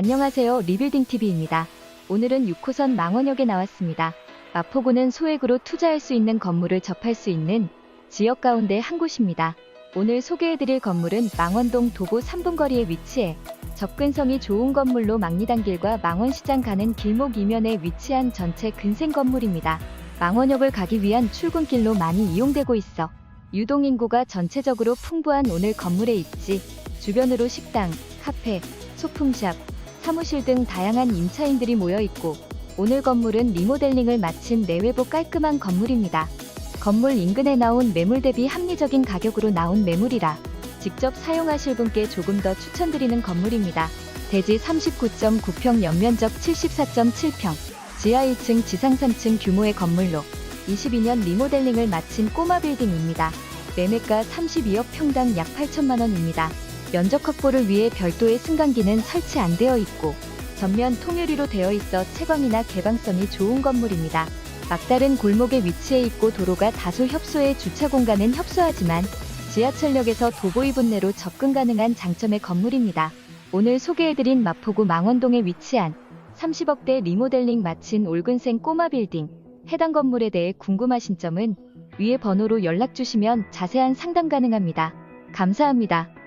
안녕하세요. 리빌딩TV입니다. 오늘은 6호선 망원역에 나왔습니다. 마포구는 소액으로 투자할 수 있는 건물을 접할 수 있는 지역 가운데 한 곳입니다. 오늘 소개해드릴 건물은 망원동 도보 3분 거리에 위치해 접근성이 좋은 건물로 망리단길과 망원시장 가는 길목 이면에 위치한 전체 근생 건물입니다. 망원역을 가기 위한 출근길로 많이 이용되고 있어 유동인구가 전체적으로 풍부한 오늘 건물의 입지, 주변으로 식당, 카페, 소품샵, 사무실 등 다양한 임차인들이 모여 있고 오늘 건물은 리모델링을 마친 내외부 깔끔한 건물입니다. 건물 인근에 나온 매물 대비 합리적인 가격으로 나온 매물이라 직접 사용하실 분께 조금 더 추천드리는 건물입니다. 대지 39.9평 연면적 74.7평, 지하 1층 지상 3층 규모의 건물로 22년 리모델링을 마친 꼬마 빌딩입니다. 매매가 32억 평당 약 8천만 원입니다. 면적 확보를 위해 별도의 승강기는 설치 안 되어 있고 전면 통유리로 되어 있어 채광이나 개방성이 좋은 건물입니다. 막다른 골목에 위치해 있고 도로가 다소 협소해 주차 공간은 협소하지만 지하철역에서 도보이 분내로 접근 가능한 장점의 건물입니다. 오늘 소개해드린 마포구 망원동에 위치한 30억대 리모델링 마친 올근생 꼬마 빌딩 해당 건물에 대해 궁금하신 점은 위의 번호로 연락 주시면 자세한 상담 가능합니다. 감사합니다.